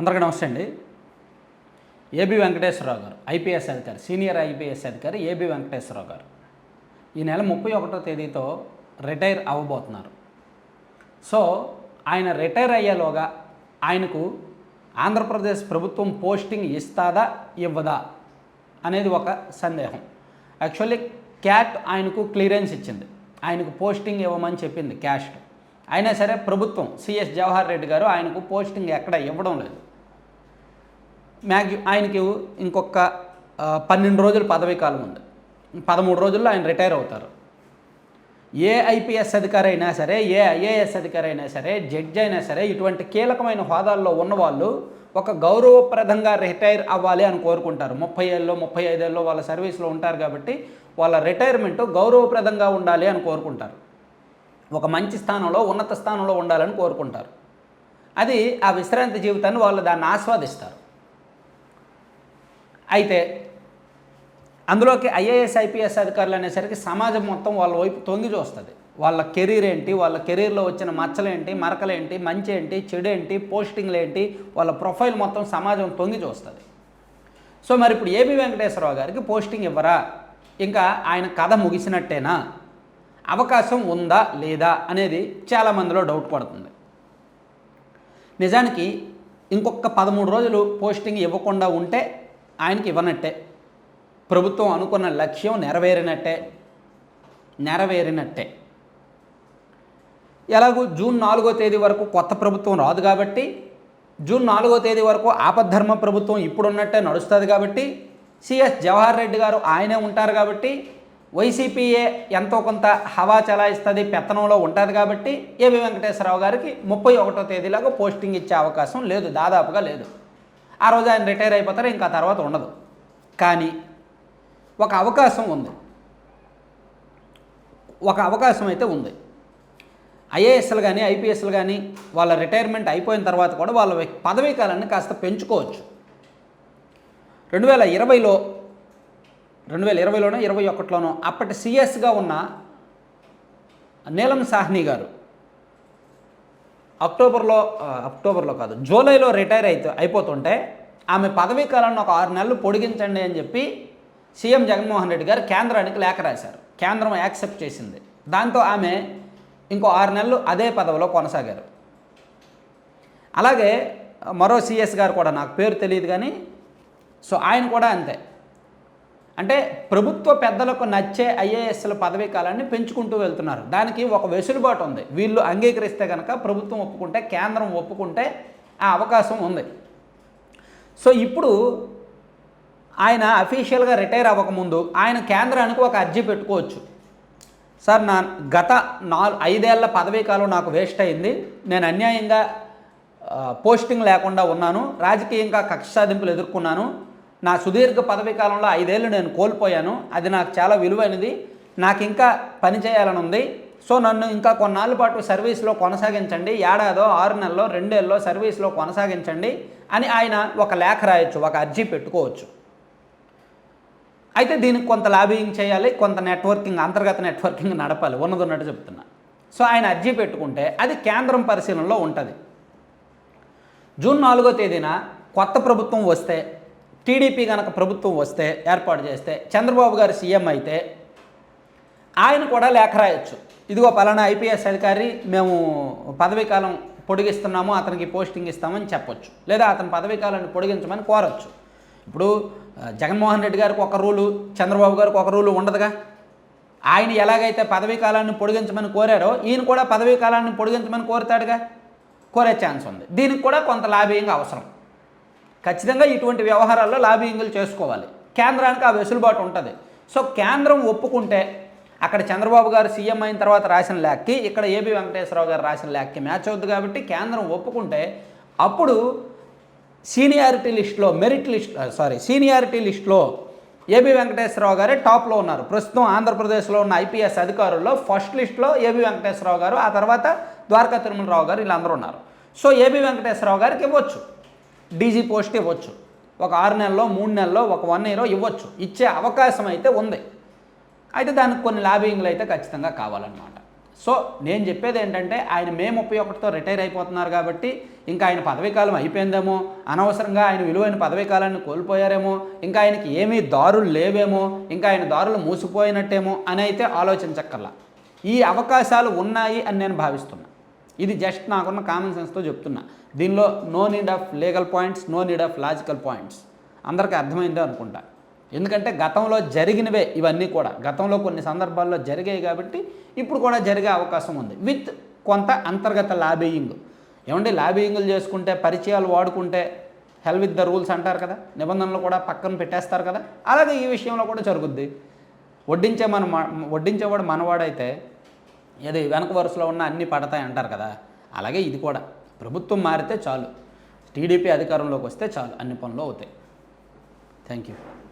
అందరికీ నమస్తే అండి. ఏబి వెంకటేశ్వరరావు గారు ఐపీఎస్ అధికారి సీనియర్ ఐపీఎస్ అధికారి ఏబి వెంకటేశ్వరరావు గారు. ఈ నెల ముప్పై ఒకటో తేదీతో రిటైర్ అవ్వబోతున్నారు. సో ఆయన రిటైర్ అయ్యేలోగా ఆయనకు ఆంధ్రప్రదేశ్ ప్రభుత్వం పోస్టింగ్ ఇస్తాదా ఇవ్వదా అనేది ఒక సందేహం. యాక్చువల్లీ క్యాట్ ఆయనకు క్లియరెన్స్ ఇచ్చింది. ఆయనకు పోస్టింగ్ ఇవ్వమని చెప్పింది క్యాస్ట్. అయినా సరే ప్రభుత్వం సిఎస్ జవహర్ రెడ్డి గారు ఆయనకు పోస్టింగ్ ఎక్కడ ఇవ్వడం లేదు. మ్యాక్సి ఆయనకి ఇంకొక పన్నెండు రోజులు పదవీ కాలం ఉంది. పదమూడు రోజుల్లో ఆయన రిటైర్ అవుతారు. ఏ ఐపీఎస్ అధికారి అయినా సరే ఏ ఐఏఎస్ అధికారి అయినా సరే జడ్జి అయినా సరే ఇటువంటి కీలకమైన హోదాల్లో ఉన్నవాళ్ళు ఒక గౌరవప్రదంగా రిటైర్ అవ్వాలి అని కోరుకుంటారు. ముప్పై ఏళ్ళు ముప్పై ఐదేళ్ళలో వాళ్ళ సర్వీస్లో ఉంటారు కాబట్టి వాళ్ళ రిటైర్మెంట్ గౌరవప్రదంగా ఉండాలి అని కోరుకుంటారు. ఒక మంచి స్థానంలో ఉన్నత స్థానంలో ఉండాలని కోరుకుంటారు. అది ఆ విశ్రాంతి జీవితాన్ని వాళ్ళు దాన్ని ఆస్వాదిస్తారు. అయితే అందులోకి ఐఏఎస్ ఐపీఎస్ అధికారులు అనేసరికి సమాజం మొత్తం వాళ్ళ వైపు తొంగి చూస్తుంది. వాళ్ళ కెరీర్ ఏంటి? వాళ్ళ కెరీర్లో వచ్చిన మచ్చలేంటి మరకలేంటి మంచి ఏంటి? చెడు ఏంటి? పోస్టింగ్లు ఏంటి? వాళ్ళ ప్రొఫైల్ మొత్తం సమాజం తొంగి చూస్తుంది. సో మరి ఇప్పుడు ఏబి వెంకటేశ్వరరావు గారికి పోస్టింగ్ ఇవ్వరా? ఇంకా ఆయన కథ ముగిసినట్టేనా? అవకాశం ఉందా? లేదా? అనేది చాలామందిలో డౌట్ పడుతుంది. నిజానికి ఇంకొక పదమూడు రోజులు పోస్టింగ్ ఇవ్వకుండా ఉంటే ఆయనకి ఇవ్వనట్టే. ప్రభుత్వం అనుకున్న లక్ష్యం నెరవేరినట్టే. నెరవేరినట్టే. ఎలాగూ జూన్ నాలుగో తేదీ వరకు కొత్త ప్రభుత్వం రాదు కాబట్టి జూన్ నాలుగో తేదీ వరకు ఆపద్ధర్మ ప్రభుత్వం ఇప్పుడున్నట్టే నడుస్తుంది కాబట్టి సిఎస్ జవహర్ రెడ్డి గారు ఆయనే ఉంటారు కాబట్టి వైసీపీఏ ఎంతో కొంత హవా చలాయిస్తుంది పెత్తనంలో ఉంటుంది కాబట్టి ఏబి వెంకటేశ్వరరావు గారికి ముప్పై ఒకటో తేదీలాగా పోస్టింగ్ ఇచ్చే అవకాశం లేదు దాదాపుగా లేదు. ఆ రోజు ఆయన రిటైర్ అయిపోతారు ఇంకా తర్వాత ఉండదు. కానీ ఒక అవకాశం ఉంది. ఒక అవకాశం అయితే ఉంది. ఐఏఎస్లు కానీ ఐపీఎస్లు కానీ వాళ్ళ రిటైర్మెంట్ అయిపోయిన తర్వాత కూడా వాళ్ళ పదవీ కాలాన్ని కాస్త పెంచుకోవచ్చు. రెండు వేల ఇరవైలో రెండు వేల ఇరవైలోనో ఇరవై ఒకటిలోనో అప్పటి సిఎస్గా ఉన్న నీలం సాహ్ని గారు అక్టోబర్లో అక్టోబర్లో కాదు జూలైలో రిటైర్ అయితే అయిపోతుంటే ఆమె పదవీ కాలాన్ని ఒక ఆరు నెలలు పొడిగించండి అని చెప్పి సీఎం జగన్మోహన్ రెడ్డి గారు కేంద్రానికి లేఖ రాశారు. కేంద్రం యాక్సెప్ట్ చేసింది. దాంతో ఆమె ఇంకో ఆరు నెలలు అదే పదవిలో కొనసాగారు. అలాగే మరో సిఎస్ గారు కూడా నాకు పేరు తెలియదు కానీ సో ఆయన కూడా అంతే. అంటే ప్రభుత్వ పెద్దలకు నచ్చే ఐఏఎస్ల పదవీ కాలాన్ని పెంచుకుంటూ వెళ్తున్నారు. దానికి ఒక వెసులుబాటు ఉంది. వీళ్ళు అంగీకరిస్తే కనుక ప్రభుత్వం ఒప్పుకుంటే కేంద్రం ఒప్పుకుంటే ఆ అవకాశం ఉంది. సో ఇప్పుడు ఆయన అఫీషియల్గా రిటైర్ అవ్వకముందు ఆయన కేంద్రానికి ఒక అర్జీ పెట్టుకోవచ్చు. సార్ నా గత నాలుగు ఐదేళ్ళ పదవీ కాలం నాకు వేస్ట్ అయింది. నేను అన్యాయంగా పోస్టింగ్ లేకుండా ఉన్నాను. రాజకీయంగా కక్ష సాధింపులు ఎదుర్కొన్నాను. నా సుదీర్ఘ పదవీ కాలంలో ఐదేళ్ళు నేను కోల్పోయాను. అది నాకు చాలా విలువైనది. నాకు ఇంకా పని చేయాలని ఉంది సో నన్ను ఇంకా కొన్నాళ్ళ పాటు సర్వీస్లో కొనసాగించండి. ఏడాదో ఆరు నెలలో రెండేళ్ళలో సర్వీస్లో కొనసాగించండి అని ఆయన ఒక లేఖ రాయొచ్చు ఒక అర్జీ పెట్టుకోవచ్చు. అయితే దీనికి కొంత లాబింగ్ చేయాలి కొంత నెట్వర్కింగ్ అంతర్గత నెట్వర్కింగ్ నడపాలి. ఉన్నది ఉన్నట్టు చెప్తున్నా. సో ఆయన అర్జీ పెట్టుకుంటే అది కేంద్రం పరిశీలనలో ఉంటుంది. జూన్ నాలుగో తేదీన కొత్త ప్రభుత్వం వస్తే టీడీపీ కనుక ప్రభుత్వం వస్తే ఏర్పాటు చేస్తే చంద్రబాబు గారు సీఎం అయితే ఆయన కూడా లేఖ రాయొచ్చు. ఇదిగో పలానా ఐపీఎస్ అధికారి మేము పదవీకాలం పొడిగిస్తున్నాము అతనికి పోస్టింగ్ ఇస్తామని చెప్పొచ్చు. లేదా అతని పదవీ కాలాన్ని పొడిగించమని కోరొచ్చు. ఇప్పుడు జగన్మోహన్ రెడ్డి గారికి ఒక రూలు చంద్రబాబు గారికి ఒక రూలు ఉండదుగా. ఆయన ఎలాగైతే పదవీ కాలాన్ని పొడిగించమని కోరారో ఈయన కూడా పదవీ కాలాన్ని పొడిగించమని కోరుతాడుగా? కోరే ఛాన్స్ ఉంది. దీనికి కూడా కొంత లాభీయంగా అవసరం. ఖచ్చితంగా ఇటువంటి వ్యవహారాల్లో లాబింగ్లు చేసుకోవాలి. కేంద్రానికి ఆ వెసులుబాటు ఉంటుంది. సో కేంద్రం ఒప్పుకుంటే అక్కడ చంద్రబాబు గారు సీఎం అయిన తర్వాత రాసిన ల్యాక్కి ఇక్కడ ఏబి వెంకటేశ్వరరావు గారు రాసిన ల్యాక్కి మ్యాచ్ అవుద్ది కాబట్టి కేంద్రం ఒప్పుకుంటే అప్పుడు సీనియారిటీ లిస్ట్లో మెరిట్ లిస్ట్ సారీ సీనియారిటీ లిస్ట్లో ఏబి వెంకటేశ్వరరావు గారే టాప్లో ఉన్నారు. ప్రస్తుతం ఆంధ్రప్రదేశ్లో ఉన్న ఐపీఎస్ అధికారుల్లో ఫస్ట్ లిస్ట్లో ఏబి వెంకటేశ్వరరావు గారు ఆ తర్వాత ద్వారకా తిరుమలరావు గారు వీళ్ళందరూ ఉన్నారు. సో ఏబి వెంకటేశ్వరరావు గారికి ఇవ్వచ్చు. డీజీ పోస్ట్ ఇవ్వచ్చు. ఒక ఆరు నెలలో మూడు నెలలో ఒక వన్ ఇయర్ ఇవ్వచ్చు. ఇచ్చే అవకాశం అయితే ఉంది. అయితే దానికి కొన్ని లాబింగ్లు అయితే ఖచ్చితంగా కావాలన్నమాట. సో నేను చెప్పేది ఏంటంటే ఆయన మే ముప్పై ఒకటితో రిటైర్ అయిపోతున్నారు కాబట్టి ఇంకా ఆయన పదవీకాలం అయిపోయిందేమో అనవసరంగా ఆయన విలువైన పదవీకాలాన్ని కోల్పోయారేమో ఇంకా ఆయనకి ఏమీ దారులు లేవేమో ఇంకా ఆయన దారులు మూసిపోయినట్టేమో అని అయితే ఆలోచించక్కర్లా. ఈ అవకాశాలు ఉన్నాయి అని నేను భావిస్తున్నాను ఇది జస్ట్ నాకున్న కామన్ సెన్స్తో చెప్తున్నా. దీనిలో no need of legal points no need of logical points అందరికీ అర్థమైందే అనుకుంటా. ఎందుకంటే గతంలో జరిగినవే ఇవన్నీ కూడా. గతంలో కొన్ని సందర్భాల్లో జరిగాయి కాబట్టి ఇప్పుడు కూడా జరిగే అవకాశం ఉంది. విత్ కొంత అంతర్గత లాబేయింగ్ ఏమండి? లాబేయింగ్లు చేసుకుంటే పరిచయాలు వాడుకుంటే హెల్ విత్ ద రూల్స్ అంటారు కదా? నిబంధనలు కూడా పక్కన పెట్టేస్తారు కదా? అలాగే ఈ విషయంలో కూడా జరుగుద్ది. వడ్డించే మన వడ్డించేవాడు మనవాడైతే ఏది వెనక వరుసలో ఉన్న అన్నీ పడతాయి అంటారు కదా. అలాగే ఇది కూడా. ప్రభుత్వం మారితే చాలు. టీడీపీ అధికారంలోకి వస్తే చాలు. అన్ని పనులు అవుతాయి. Thank you